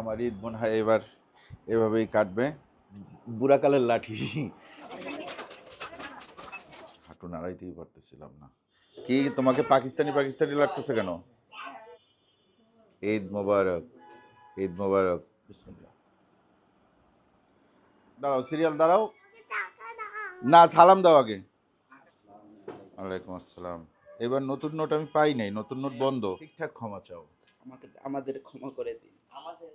আমার ঈদ মনে হয় এবার এভাবেই কাটবে। বুড়াকালের লাঠি। হাঁটু নাড়াইতেই পারতেছিলাম না। কি তোমাকে পাকিস্তানি পাকিস্তানি লাগতেছে কেন? ঈদ মোবারক ঈদ মোবারক। বিসমিল্লাহ। দাঁড়াও সিরিয়াল দাঁড়াও। না সালাম দাও আগে। ওয়ালাইকুম আসসালাম। এবার নতুন নোট আমি পাই নাই নতুন নোট বন্ধ। ঠিকঠাক ক্ষমা চাও। আমাকে আমাদের ক্ষমা করে দিন। আমাদের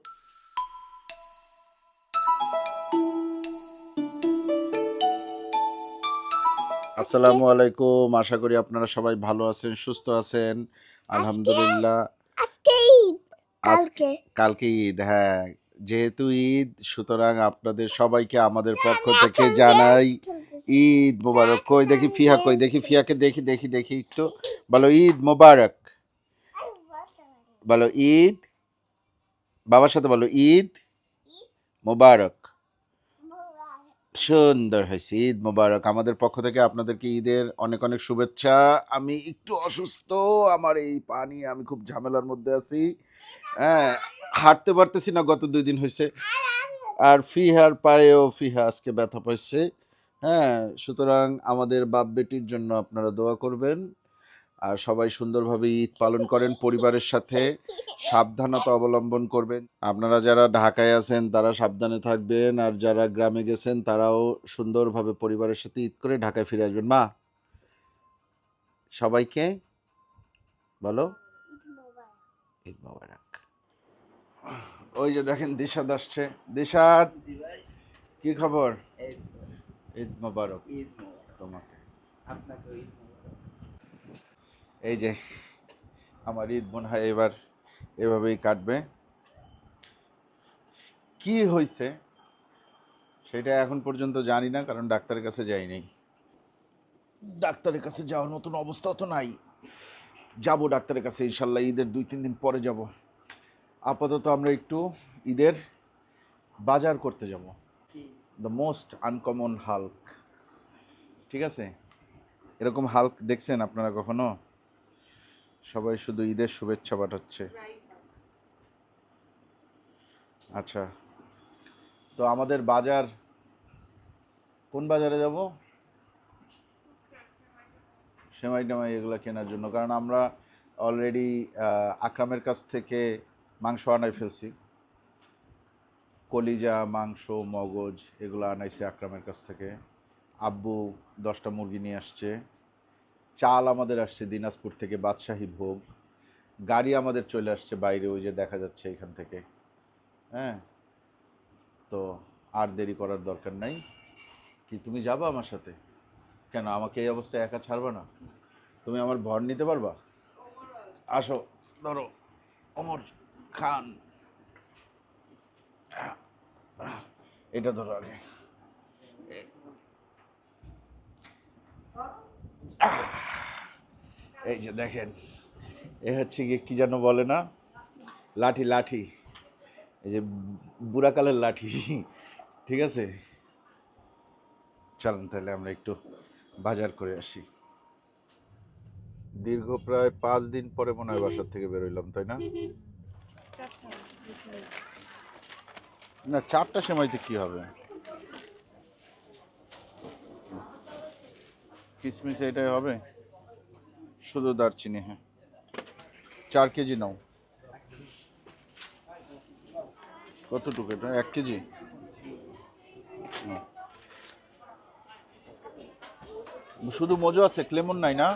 আসসালামু আলাইকুম। আশা করি আপনারা সবাই ভালো আছেন সুস্থ আছেন। আলহামদুলিল্লাহ। আজকে কালকে। ঈদ হ্যাঁ। যেহেতু ঈদ সুতরাং আপনাদের সবাইকে আমাদের পক্ষ থেকে জানাই ঈদ মোবারক। কই দেখি ফিহা কই দেখি ফিয়াকে দেখি দেখি দেখি একটু। বলো ঈদ মোবারক। বলো ঈদ? বাবার সাথে বলো ঈদ? মোবারক। সুন্দর হয়েছে, ঈদ মোবারক। আমাদের পক্ষ থেকে আপনাদেরকে ঈদের অনেক অনেক শুভেচ্ছা। আমি একটু অসুস্থ, আমার এই পানি আমি খুব ঝামেলার মধ্যে আছি। হ্যাঁ হাঁটতে পারতেছি না, গত দুই দিন হয়েছে। আর ফিহার পায়েও ফিহা আজকে ব্যথা পাইছে। হ্যাঁ সুতরাং আমাদের বাপ বেটির জন্য আপনারা দোয়া করবেন। আর সবাই সুন্দরভাবে ঈদ পালন করেন পরিবারের সাথে। সাবধানতা অবলম্বন করবেন। আপনারা যারা ঢাকায় আছেন তারা সাবধানে থাকবেন। আর যারা গ্রামে গেছেন তারাও সুন্দরভাবে পরিবারের সাথে ঈদ করে ঢাকায় ফিরে আসবেন। মা সবাইকে বলো। ঈদ মোবারক। ওই যে দেখেন দিশাদ আসছে। দিশাদ কি খবর? ঈদ মোবারক। ঈদ মোবারক। তোমাকে। আপনাকে। এই যে আমার ঈদ মনে হয় এবার এভাবেই কাটবে। কি হয়েছে সেটা এখন পর্যন্ত জানি না, কারণ ডাক্তারের কাছে যাইনি। ডাক্তারের কাছে যাওয়ার মতন অবস্থা তো নাই। যাব ডাক্তারের কাছে, ইনশাল্লাহ ঈদের দুই তিন দিন পরে যাব। আপাতত আমরা একটু ঈদের বাজার করতে যাব। দ্য মোস্ট আনকমন হাল্ক ঠিক আছে? এরকম হাল্ক দেখছেন আপনারা কখনো? সবাই শুধু ঈদের শুভেচ্ছা পাঠাচ্ছে। আচ্ছা তো আমাদের বাজার, কোন বাজারে যাব? সেমাই টেমাই এগুলো কেনার জন্য, কারণ আমরা অলরেডি আকরামের কাছ থেকে মাংস আনাই ফেলছি। কলিজা, মাংস, মগজ এগুলো আনাইছে আকরামের কাছ থেকে। আব্বু দশটা মুরগি নিয়ে আসছে। চাল আমাদের আসছে দিনাজপুর থেকে বাদশাহী ভোগ। গাড়ি আমাদের চলে আসছে বাইরে ওই যে দেখা যাচ্ছে এখান থেকে। হ্যাঁ? তো আর দেরি করার দরকার নাই। কি তুমি যাবা আমার সাথে? কেন আমাকে এই অবস্থায় একা ছাড়বা না? তুমি আমার ভর নিতে পারবা? আসো। ধরো অমর খান। এটা ধরো আগে। এ- এই যে দেখেন, এ হচ্ছে গিয়ে কী যেন বলে না? লাঠি লাঠি। এই যে বুড়াকালের লাঠি, ঠিক আছে? চলেন তাহলে আমরা একটু বাজার করে আসি। দীর্ঘ প্রায় পাঁচ দিন পরে মনে হয় বাসার থেকে বেরোইলাম তাই না? না চারটা সময়তে কি হবে? কিসমিস এটাই হবে? শুধু দারচিনি হ্যাঁ। চার কেজি নাও। কতটুকু এটা? এক কেজি? শুধু মজু আছে ক্লেমন নাই না।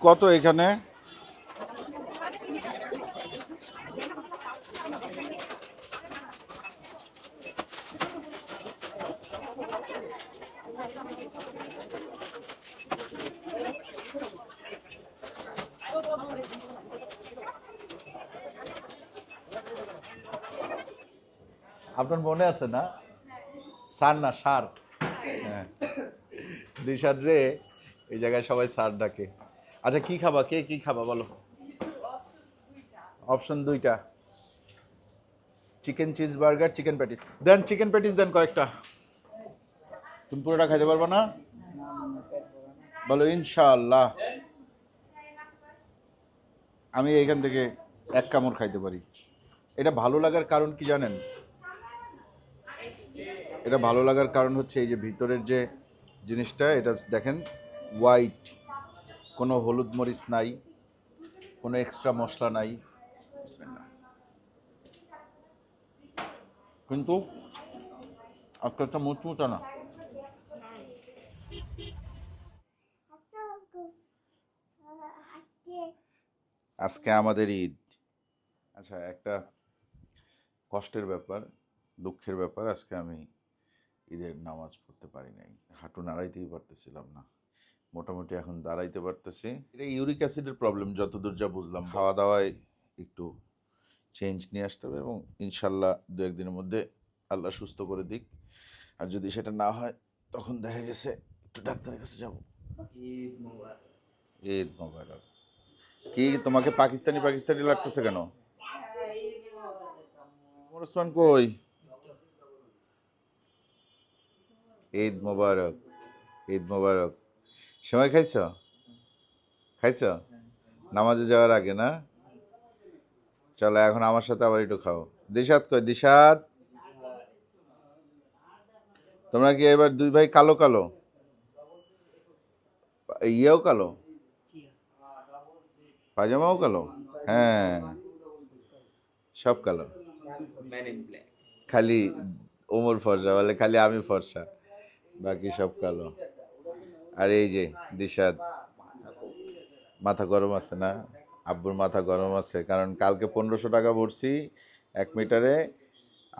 কত এখানে? আপনার মনে আছে না? সার না, সার। হ্যাঁ। দিশার রে, এই জায়গায় সবাই সার ডাকে। আচ্ছা কি খাবা? কে কি খাবা বলো? অপশন দুইটা। Chicken cheese burger, chicken patties. দেন, চিকেন প্যাটিস দেন কয়েকটা। তুমি পুরোটা খাইতে পারবে না? বলো, ইনশাআল্লাহ। আমি এইখান থেকে এক কামড় খাইতে পারি। এটা ভালো লাগার কারণ কি জানেন? এটা ভালো লাগার কারণ হচ্ছে এই যে ভিতরের যে জিনিসটা, এটা দেখেন হোয়াইট কোনো হলুদ মরিচ নাই, কোনো এক্সট্রা মশলা নাই। কিন্তু আজকে একটা মুচমুচা না আজকে আমাদের ঈদ। আচ্ছা একটা কষ্টের ব্যাপার, দুঃখের ব্যাপার, আজকে আমি ঈদের নামাজ পড়তে পারি নাই। হাঁটু নাড়াইতেই পারতেছিলাম না। মোটামুটি এখন দাঁড়াইতে পারতেছি। এটা ইউরিক অ্যাসিডের প্রবলেম যতদূর যা বুঝলাম। খাওয়া দাওয়ায় একটু চেঞ্জ নিয়ে আসতে হবে এবং ইনশাল্লাহ দু একদিনের মধ্যে আল্লাহ সুস্থ করে দিক। আর যদি সেটা না হয় তখন দেখা গেছে একটু ডাক্তারের কাছে যাব। ঈদ মোবারক। ঈদ মোবারক। কি তোমাকে পাকিস্তানি পাকিস্তানি লাগতেছে কেন? ওমর ওসমান কই? ঈদ মোবারক ঈদ মোবারক। সময় খাইছ? খাইছ? নামাজে যাওয়ার আগে না? চলো এখন আমার সাথে আবার একটু খাও। দিশাদ কই? দিশাদ তোমরা কি এবার দুই ভাই কালো কালো? ইয়েও কালো? পাজামাও কালো? হ্যাঁ। সব কালো। খালি ওমর ফর্সা বলে খালি আমি ফর্সা। বাকি সব কালো। আর এই যে দিশাদ মাথা গরম আছে না? আব্বুর মাথা গরম আছে, কারণ কালকে পনেরোশো টাকা ভরছি এক মিটারে,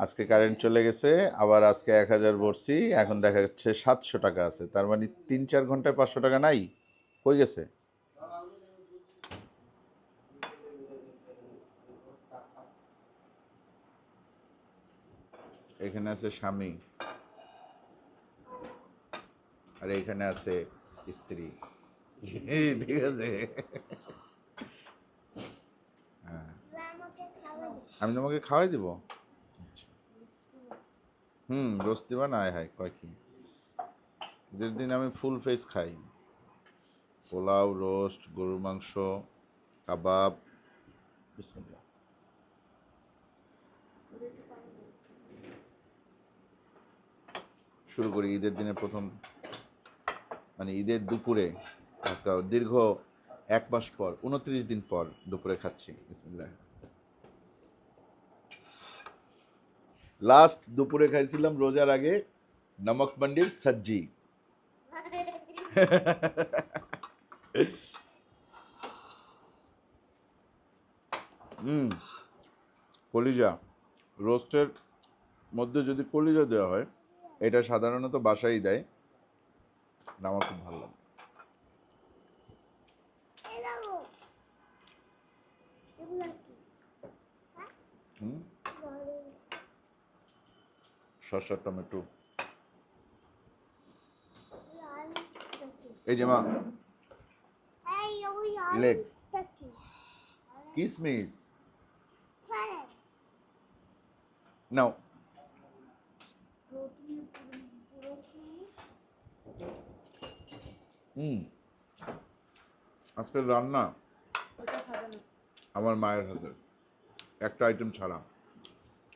আজকে কারেন্ট চলে গেছে, আবার আজকে এক হাজার ভরছি, এখন দেখা যাচ্ছে সাতশো টাকা আছে। তার মানে তিন চার ঘন্টায় পাঁচশো টাকা নাই কই গেছে। এখানে আছে স্বামী। আর এখানে আছে স্ত্রী। ঠিক আছে? হ্যাঁ। আমি তোমাকে খাওয়াই দিব? আচ্ছা। হুম দিবা না হায় কয় ঈদের দিন আমি ফুল ফেস খাই পোলাও রোস্ট গরুর মাংস কাবাব শুরু করি ঈদের দিনে প্রথম মানে ঈদের দুপুরে দীর্ঘ এক মাস পর, উনত্রিশ দিন পর দুপুরে খাচ্ছি, বিসমিল্লাহ। লাস্ট দুপুরে খাইছিলাম রোজার আগে নমক মন্ডির সজ্জি। হুম, কলিজা। রোস্টের মধ্যে যদি কলিজা দেওয়া হয়, এটা সাধারণত বাসায় দেয়। না আমার খুব ভালো লাগে। শসা টমেটো। এই যে মা। leg. কিসমিস। নাও। হুম। আজকের রান্না আমার মায়ের হাতে একটা আইটেম ছাড়া।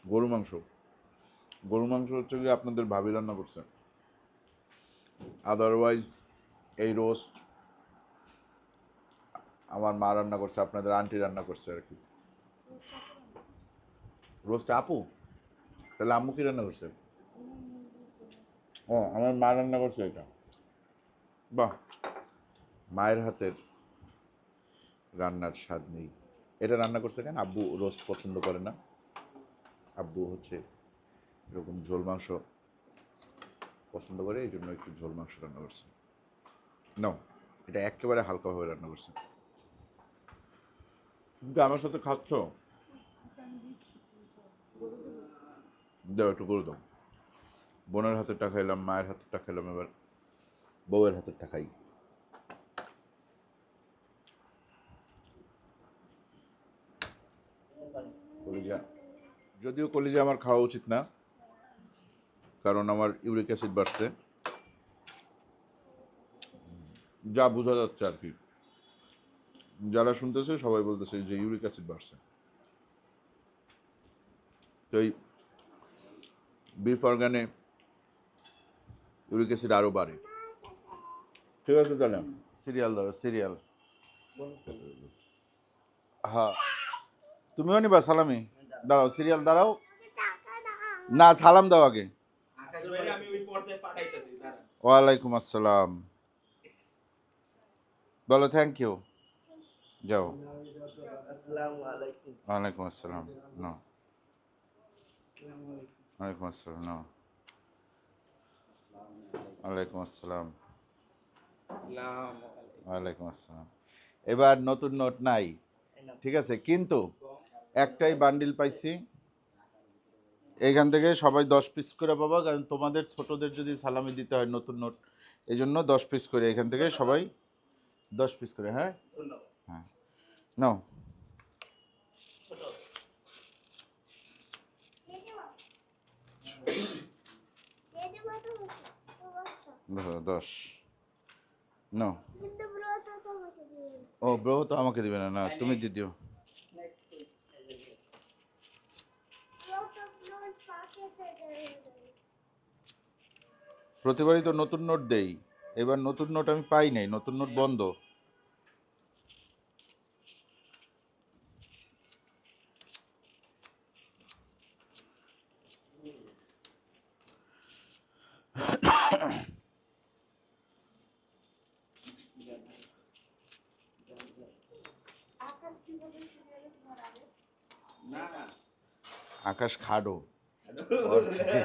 গরু মাংস। গরু মাংস হচ্ছে কি আপনাদের ভাবি রান্না করছে। আদারওয়াইজ এই রোস্ট আমার মা রান্না করছে আপনাদের আন্টি রান্না করছে আর কি। রোস্ট আপু? তাহলে আম্মু কি রান্না করছে। ও আমার মা রান্না করছে এটা। বাহ। মায়ের হাতের রান্নার স্বাদ নেই। এটা রান্না করছে কেন? আব্বু রোস্ট পছন্দ করে না। আব্বু হচ্ছে এরকম ঝোল মাংস পছন্দ করে এই জন্য একটু ঝোল মাংস রান্না করছে। নাও, এটা একেবারে হালকাভাবে রান্না করছে। তুমি কি আমার সাথে খাচ্ছ? দাও, একটু করে দাও। বোনের হাতেরটা খাইলাম, মায়ের হাতেরটা খাইলাম এবার। বউয়ের হাতেরটা খাই কলিজা। যদিও কলিজা আমার খাওয়া উচিত না, কারণ আমার ইউরিক অ্যাসিড বাড়ছে। যা বোঝা যাচ্ছে আর কি। যারা শুনতেছে সবাই বলতেছে যে ইউরিক অ্যাসিড বাড়ছে। তো এই বিফ অর্গানে ইউরিক অ্যাসিড আরও বাড়ে। ঠিক আছে তাহলে। সিরিয়াল দাও সিরিয়াল। হ্যাঁ। তুমিও নিবা সালামি? দাঁড়াও, সিরিয়াল দাঁড়াও। না, সালাম দাও আগে। ওয়ালাইকুম আসসালাম। বলো থ্যাংক ইউ যাও। ওয়ালাইকুম আসসালাম নো ওয়ালাইকুম আসসালাম নো ওয়ালাইকুম আসসালাম। ওয়ালাইকুম আসসালাম। এবার নতুন নোট নাই ঠিক আছে? কিন্তু একটাই বান্ডিল পাইছি। এইখান থেকে সবাই দশ পিস করে পাবা কারণ তোমাদের ছোটদের যদি সালামি দিতে হয় নতুন নোট এই জন্য দশ পিস করে এখান থেকে সবাই দশ পিস করে হ্যাঁ? হ্যাঁ। নাও। দশ। দিবেন ও ব্রো তো আমাকে দিবে না না তুমি দিয়ে দিও। প্রতিবারই তো নতুন নোট দেই। এবার নতুন নোট আমি পাই নাই নতুন নোট বন্ধ। আকাশ খাডো ওর থেকে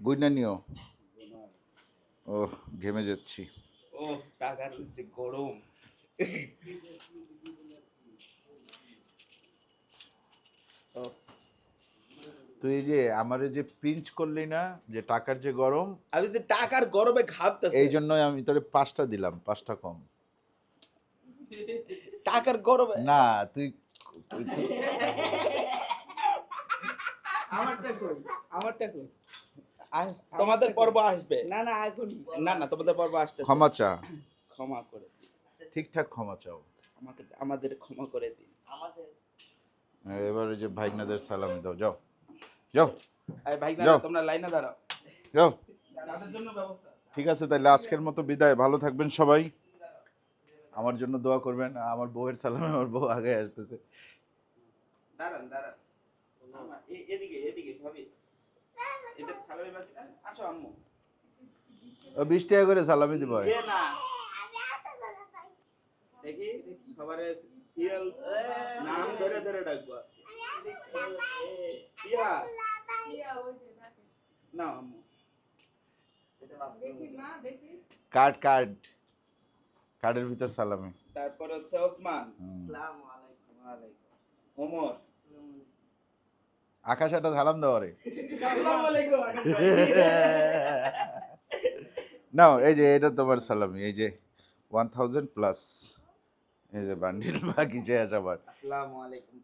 বুঝনা নিও। ও ঘেমে যাচ্ছি। ও টাকার হচ্ছে গরম। তুই এই যে আমার যে পিঞ্চ করলি না যে টাকার যে গরম আমি যে টাকার গরমে ঘাবতেছি এই জন্যই আমি তোরে পাঁচটা দিলাম পাঁচটা কম। টাকার গরমে? না তুই- তুই- আমারটা কই? আমারটা কই? তোমাদের পর্ব আসবে। না না এখনই। না না তোমাদের পর্ব আসতে ক্ষমা চা। ক্ষমা করে ঠিকঠাক ক্ষমা চাও। আমাকে আমাদের ক্ষমা করে দিন। আমাদের এবার ওই যে ভাইনাদের সালামি দাও। যাও। যাও। আরে ভাই তোমরা লাইনে দাঁড়াও। যাও। তাদের জন্য ব্যবস্থা ঠিক আছে তাহলে আজকের মতো বিদায়। ভালো থাকবেন সবাই। আমার জন্য দোয়া করবেন। আমার বউয়ের সালামে আমার বউ আগে আসতেছে। দাঁড়ান দাঁড়ান। এদিকে এদিকে ভাবি। এদের সালামি বাকি আসো আম্মু। বিশ টাকা করে সালামি দিব। না। আমি এত করে পাই দেখি সবারে সিরিয়াল নাম ধরে ধরে ডাকবো আজকে। এ, পিয়া না আম্মু। Card card. কার্ডের ভিতর সালামি তারপর হচ্ছে ওসমান। হুম। আসসালামু আলাইকুম ওয়ালাইকুম। ওমর। আকাশ একটা ঝালাম দেওয়ারে রে নাও এই যে এটা তোমার সালামি এই যে ওয়ান থাউজেন্ড প্লাস এই যে বান্ডিল বাকি যে আছে আবার। আসসালামু আলাইকুম